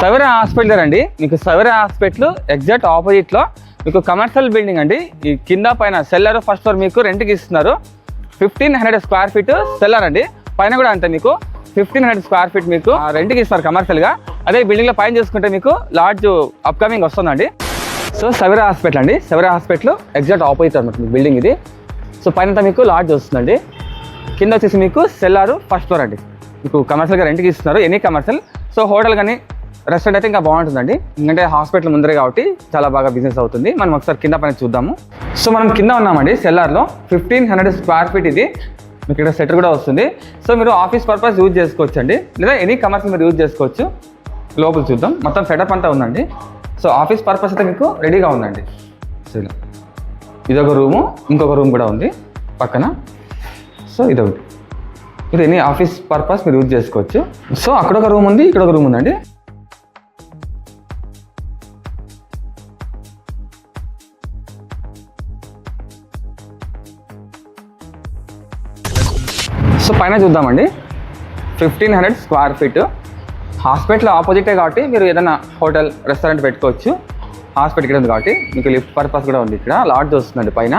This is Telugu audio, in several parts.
సవిర హాస్పిటల్ అండి. మీకు సవిర హాస్పిటల్ ఎగ్జాక్ట్ ఆపోజిట్లో. మీకు కమర్షియల్ బిల్డింగ్ అండి. ఈ కింద పైన సెల్లర్ ఫస్ట్ ఫ్లోర్ మీకు రెంట్కి ఇస్తున్నారు. Fifteen hundred square feet cellar అండి. పైన కూడా అంతే మీకు. ఫిఫ్టీన్ హండ్రెడ్ స్క్వేర్ ఫీట్ మీకు రెంట్కి ఇస్తున్నారు కమర్షియల్గా అదే బిల్డింగ్లో పైన చూసుకుంటే మీకు లార్జ్ అప్కమింగ్ వస్తుందండి. సో సవిర హాస్పిటల్ అండి. సవిర హాస్పిటల్ ఎగ్జాక్ట్ ఆపోజిట్ అనమాట మీ బిల్డింగ్ ఇది. సో పైన మీకు లాడ్జ్ వస్తుందండి. కింద వచ్చేసి మీకు సెల్లారు ఫస్ట్ ఫ్లోర్ అండి. మీకు కమర్షియల్గా రెంట్కి ఇస్తున్నారు. ఎనీ కమర్షియల్ సో హోటల్ కానీ రెస్టారెంట్ అయితే ఇంకా బాగుంటుందండి. ఎందుకంటే హాస్పిటల్ ముందరే కాబట్టి చాలా బాగా బిజినెస్ అవుతుంది. మనం ఒకసారి కింద పైన చూద్దాము. సో మనం కింద ఉన్నామండి సెల్లార్లో ఫిఫ్టీన్ హండ్రెడ్ స్క్వేర్ ఫీట్ ఇది. మీకు ఇక్కడ సెటర్ కూడా వస్తుంది. సో మీరు ఆఫీస్ పర్పస్ యూజ్ చేసుకోవచ్చు అండి లేదా ఎనీ కమర్షియల్ మీరు యూజ్ చేసుకోవచ్చు. లోపల చూద్దాం. మొత్తం సెటప్ అంతా ఉందండి. సో ఆఫీస్ పర్పస్ అయితే మీకు రెడీగా ఉందండి. సో ఇదొక రూము ఇంకొక రూమ్ కూడా ఉంది. పక్కన. సో ఇదొకటి. ఇది ఎనీ ఆఫీస్ పర్పస్ మీరు యూజ్ చేసుకోవచ్చు. సో అక్కడ ఒక రూమ్ ఉంది ఇక్కడ ఒక రూమ్ ఉందండి. సో పైన చూద్దామండి. Fifteen hundred square feet hospital ఆపోజిటే కాబట్టి మీరు ఏదైనా హోటల్ రెస్టారెంట్ పెట్టుకోవచ్చు. హాస్పిటల్ ఇక్కడ ఉంది కాబట్టి మీకు లిఫ్ట్ పర్పస్ కూడా ఉంది ఇక్కడ. లాడ్జ్ వస్తుందండి పైన.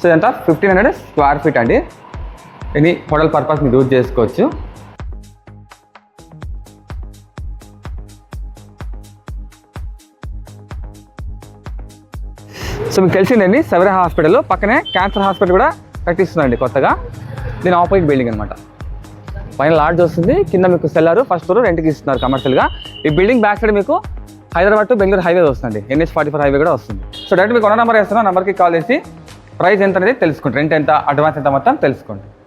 సో ఇదంతా ఫిఫ్టీన్ హండ్రెడ్ స్క్వేర్ ఫీట్ అండి. ఎనీ హోటల్ పర్పస్ మీరు యూజ్ చేసుకోవచ్చు. సో మీకు తెలిసిందండి సెవెర హాస్పిటల్. పక్కనే క్యాన్సర్ హాస్పిటల్ కూడా కట్టిస్తుందండి కొత్తగా. దీని ఆపోజిట్ బిల్డింగ్ అనమాట పైన లాడ్జ్ వస్తుంది కింద మీకు సెల్లారు ఫస్ట్ ఫ్లోర్ రెంట్కి ఇస్తున్నారు కమర్షియల్గా ఈ బిల్డింగ్ బ్యాక్ సైడ్ మీకు హైదరాబాద్ టు బెంగళూరు హైవే వస్తుంది ఎన్హెచ్ ఫార్టీ ఫోర్ హైవే కూడా వస్తుంది. సో డైరెక్ట్ మీకు ఉన్న నెంబర్ వేస్తున్నా నెంబర్కి కాల్ చేసి ప్రైస్ ఎంత అనేది తెలుసుకోండి. రెంట్ ఎంత అడ్వాన్స్ ఎంత మొత్తం తెలుసుకోండి.